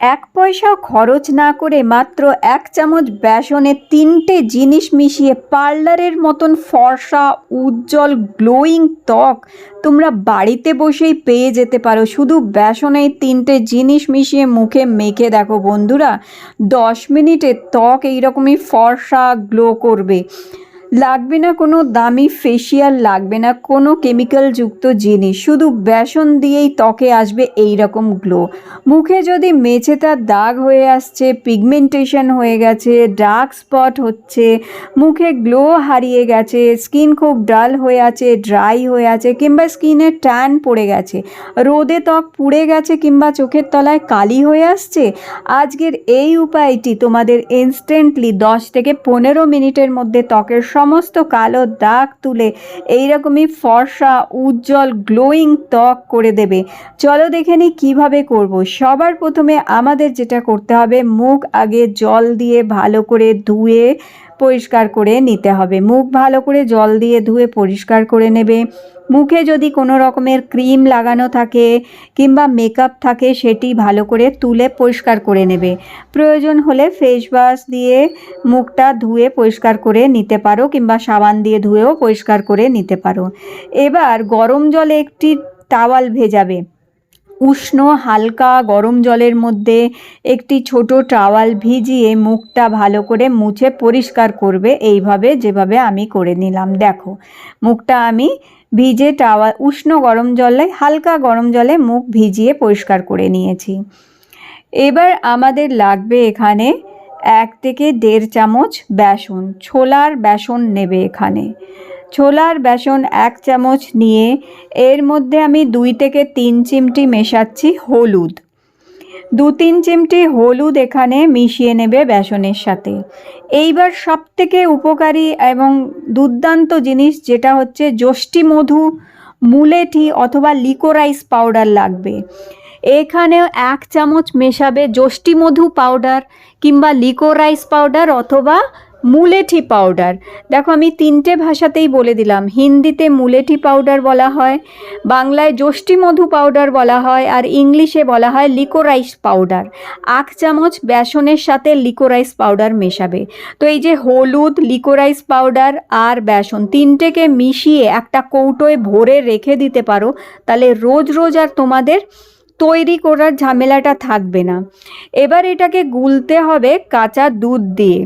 এক পয়সাও খরচ না করে মাত্র এক চামচ বেসনে তিনটে জিনিস মিশিয়ে পার্লারের মতন ফর্সা, উজ্জ্বল, গ্লোয়িং ত্বক তোমরা বাড়িতে বসেই পেয়ে যেতে পারো। শুধু বেসনে তিনটে জিনিস মিশিয়ে মুখে মেখে দেখো বন্ধুরা, দশ মিনিটে ত্বক এইরকমই ফর্সা, গ্লো করবে। লাগবে না কোনো দামি ফেসিয়াল লাগবে না কোনো কেমিক্যালযুক্ত জিনিস, শুধু বেসন দিয়েই ত্বকে আসবে এই রকম গ্লো মুখে যদি মেঝেতার দাগ হয়ে আসছে পিগমেন্টেশন হয়ে গেছে ডার্ক স্পট হচ্ছে, মুখে গ্লো হারিয়ে গেছে স্কিন খুব ডাল হয়ে আছে ড্রাই হয়ে আছে, কিংবা স্কিনে ট্যান পড়ে গেছে, রোদে ত্বক পুড়ে গেছে, কিংবা চোখের তলায় কালি হয়ে আসছে, আজকের এই উপায়টি তোমাদের ইনস্ট্যান্টলি দশ থেকে পনেরো মিনিটের মধ্যে ত্বকের সমস্ত কালো দাগ তুলে এইরকমই ফর্সা, উজ্জ্বল গ্লোয়িং ত্বক করে দেবে। চলো দেখে নিই কীভাবে করব। সবার প্রথমে আমাদের যেটা করতে হবে, মুখ আগে জল দিয়ে ভালো করে ধুয়ে পরিষ্কার করে নিতে হবে। মুখ ভালো করে জল দিয়ে ধুয়ে পরিষ্কার করে নেবে। মুখে যদি কোনো রকমের ক্রিম লাগানো থাকে কিংবা মেকআপ থাকে সেটি ভালো করে তুলে পরিষ্কার করে নেবে। প্রয়োজন হলে ফেস ওয়াশ দিয়ে মুখটা ধুয়ে পরিষ্কার করে নিতে পারো কিংবা সাবান দিয়ে ধুয়েও পরিষ্কার করে নিতে পারো। এবার গরম জলে একটি টাওয়াল ভেজাবে। উষ্ণ, হালকা গরম জলের মধ্যে একটি ছোট টাওয়াল ভিজিয়ে মুখটা ভালো করে মুছে পরিষ্কার করবে। এইভাবে, যেভাবে আমি করে নিলাম। দেখো, মুখটা আমি ভিজে টাওয়াল, উষ্ণ গরম জলে, হালকা গরম জলে মুখ ভিজিয়ে পরিষ্কার করে নিয়েছি। এবার আমাদের লাগবে এখানে এক থেকে দেড় চামচ বেসন, ছোলার বেসন নেবে এখানে। ছোলার বেসন এক চামচ নিয়ে এর মধ্যে আমি দুই থেকে তিন চিমটি মেশাচ্ছি হলুদ। দু তিন চিমটি হলুদ এখানে মিশিয়ে নেবে বেসনের সাথে। এইবার সব থেকে উপকারী এবং দুর্দান্ত জিনিস যেটা হচ্ছে যষ্টি মধু মুলেঠি অথবা লিকোরাইস পাউডার লাগবে। এখানেও এক চামচ মেশাবে যষ্টি মধু পাউডার কিংবা লিকোরাইস পাউডার অথবা মুলেঠি পাউডার দেখো, আমি তিনটে ভাষাতেই বলে দিলাম। হিন্দিতে মুলেঠি পাউডার বলা হয়, বাংলায় মধু পাউডার বলা হয়, আর ইংলিশে বলা হয় লিকোরাইস পাউডার আখ চামচ বেসনের সাথে লিকোরাইস পাউডার মেশাবে। তো এই যে হলুদ লিকোরাইস পাউডার আর বেসন তিনটেকে মিশিয়ে একটা কৌটোয় ভরে রেখে দিতে পারো, তাহলে রোজ রোজ আর তোমাদের তৈরি করার ঝামেলাটা থাকবে না। এবার এটাকে গুলতে হবে কাঁচা দুধ দিয়ে।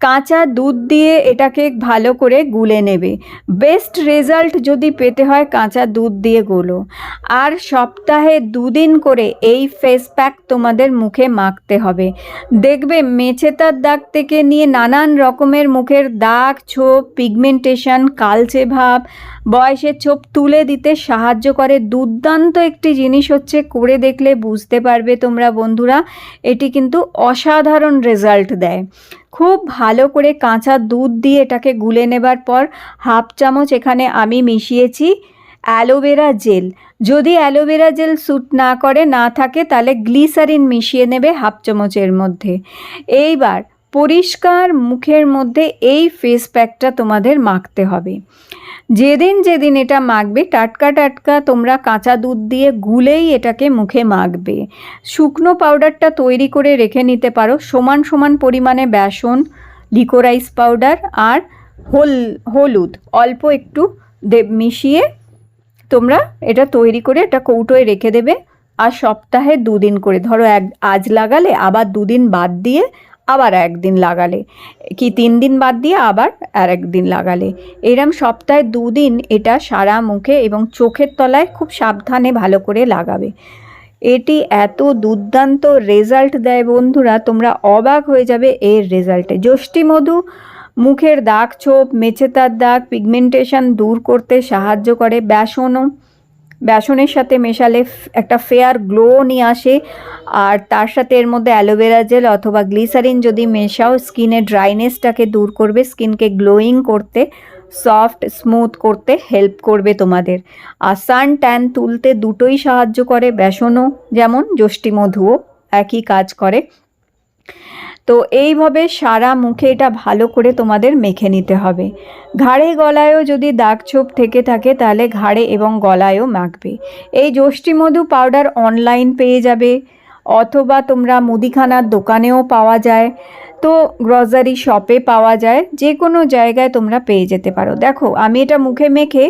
কাঁচা দুধ দিয়ে এটাকে ভালো করে গুলে নেবে। বেস্ট রেজাল্ট যদি পেতে হয় কাঁচা দুধ দিয়ে গোলো। আর সপ্তাহে দুদিন করে এই ফেস প্যাক তোমাদের মুখে মাখতে হবে। দেখবে মেছেতার দাগ থেকে নিয়ে নানান রকমের মুখের দাগ, ছোপ পিগমেন্টেশন কালচে ভাব, বয়সের ছোপ তুলে দিতে সাহায্য করে। দুর্দান্ত একটি জিনিস হচ্ছে করে দেখলে বুঝতে পারবে তোমরা বন্ধুরা, এটি কিন্তু অসাধারণ রেজাল্ট দেয়। খুব ভালো করে কাঁচা দুধ দিয়ে এটাকে গুলে নেবার পর হাফ চামচ এখানে আমি মিশিয়েছি অ্যালোভেরা জেল। যদি অ্যালোভেরা জেল স্যুট না করে, না থাকে, তাহলে গ্লিসারিন মিশিয়ে নেবে হাফ চামচের মধ্যে। এইবার পরিষ্কার মুখের মধ্যে এই ফেস প্যাকটা তোমাদের মাখতে হবে। যেদিন যেদিন এটা মাখবে, টাটকা টাটকা তোমরা কাঁচা দুধ দিয়ে গুলেই এটাকে মুখে মাখবে। শুকনো পাউডারটা তৈরি করে রেখে নিতে পারো। সমান সমান পরিমাণে বেসন লিকোরাইস পাউডার আর হোল, হলুদ, অল্প একটু দে, মিশিয়ে তোমরা এটা তৈরি করে এটা কৌটোয় রেখে দেবে। আর সপ্তাহে দুদিন করে, ধরো এক, আজ লাগালে আবার দুদিন বাদ দিয়ে আবার একদিন লাগালে। কি তিন দিন বাদ দিয়ে আবার আর একদিন লাগালে। এরম সপ্তাহে দুদিন এটা সারা মুখে এবং চোখের তলায় খুব সাবধানে ভালো করে লাগাবে। এটি এত দুর্দান্ত রেজাল্ট দেয় বন্ধুরা, তোমরা অবাক হয়ে যাবে এর রেজাল্টে। যষ্টি মধু মুখের দাগ ছোপ মেছেতার দাগ পিগমেন্টেশন দূর করতে সাহায্য করে বেসনও বেসনের সাথে মেশালে একটা ফেয়ার গ্লো নিয়ে আসে। আর তার সাথে এর মধ্যে অ্যালোভেরা জেল অথবা গ্লিসারিন যদি মেশাও, স্কিনের ড্রাইনেসটাকে দূর করবে, স্কিনকে গ্লোয়িং করতে, সফট, স্মুথ করতে হেল্প করবে তোমাদের। আর সান ট্যান তুলতে দুটোই সাহায্য করে বেসনও যেমন যষ্টি মধুও একই কাজ করে। তো এইভাবে সারা মুখে এটা ভালো করে তোমাদের মেখে নিতে হবে। ঘাড়ে গলায়ও যদি দাগ ছোপ থেকে থাকে তাহলে ঘাড়ে এবং গলায়ও মাখবে। এই যষ্টি মধু পাউডার অনলাইন পেয়ে যাবে অথবা তোমরা মুদিখানার দোকানেও পাওয়া যায়। তো গ্রসারি শপে পাওয়া যায় যে কোনো জায়গায় তোমরা পেয়ে যেতে পারো। দেখো, আমি এটা মুখে মেখে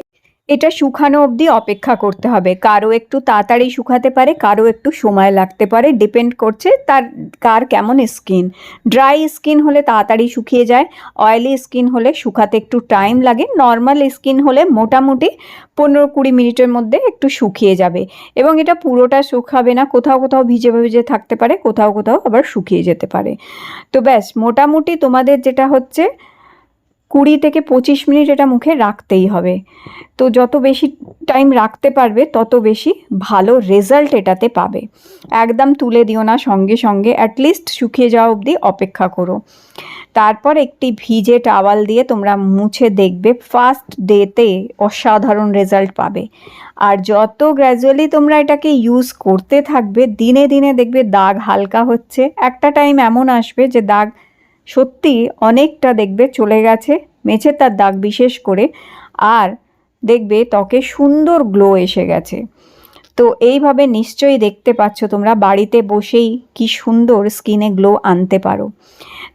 এটা শুকানো অবধি অপেক্ষা করতে হবে। কারও একটু তাড়াতাড়ি শুকাতে পারে কারও একটু সময় লাগতে পারে। ডিপেন্ড করছে তার, কার কেমন স্কিন ড্রাই স্কিন হলে তাড়াতাড়ি শুকিয়ে যায় অয়েলি স্কিন হলে শুকাতে একটু টাইম লাগে। নর্মাল স্কিন হলে মোটামুটি পনেরো কুড়ি মিনিটের মধ্যে একটু শুকিয়ে যাবে। এবং এটা পুরোটা শুকাবে না, কোথাও কোথাও ভিজে ভিজে থাকতে পারে, কোথাও কোথাও আবার শুকিয়ে যেতে পারে। তো ব্যাস, মোটামুটি তোমাদের যেটা হচ্ছে কুড়ি থেকে পঁচিশ মিনিট এটা মুখে রাখতেই হবে। তো যত বেশি টাইম রাখতে পারবে, তত বেশি ভালো রেজাল্ট এটাতে পাবে। একদম তুলে দিও না, সঙ্গে সঙ্গে অ্যাটলিস্ট শুকিয়ে যাওয়া অবধি অপেক্ষা করো। তারপর একটি ভিজে টাওয়াল দিয়ে তোমরা মুছে দেখবে ফার্স্ট ডেতে অসাধারণ রেজাল্ট পাবে। আর যত গ্র্যাজুয়ালি তোমরা এটাকে ইউজ করতে থাকবে, দিনে দিনে দেখবে দাগ হালকা হচ্ছে। একটা টাইম এমন আসবে যে দাগ সত্যি অনেকটা দেখবে চলে গেছে মেছে তার দাগ বিশেষ করে, আর দেখবে ত্বকে সুন্দর গ্লো এসে গেছে। তো এইভাবে নিশ্চয়ই দেখতে পাচ্ছ তোমরা, বাড়িতে বসেই কি সুন্দর স্কিনে গ্লো আনতে পারো।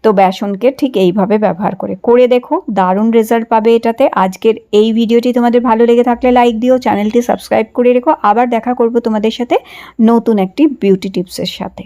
তো বেসনকে ঠিক এইভাবে ব্যবহার করে। করে দেখো, দারুণ রেজাল্ট পাবে এটাতে। আজকের এই ভিডিওটি তোমাদের ভালো লেগে থাকলে লাইক দিও চ্যানেলটি সাবস্ক্রাইব করে রেখো। আবার দেখা করব তোমাদের সাথে নতুন একটি বিউটি টিপসের সাথে।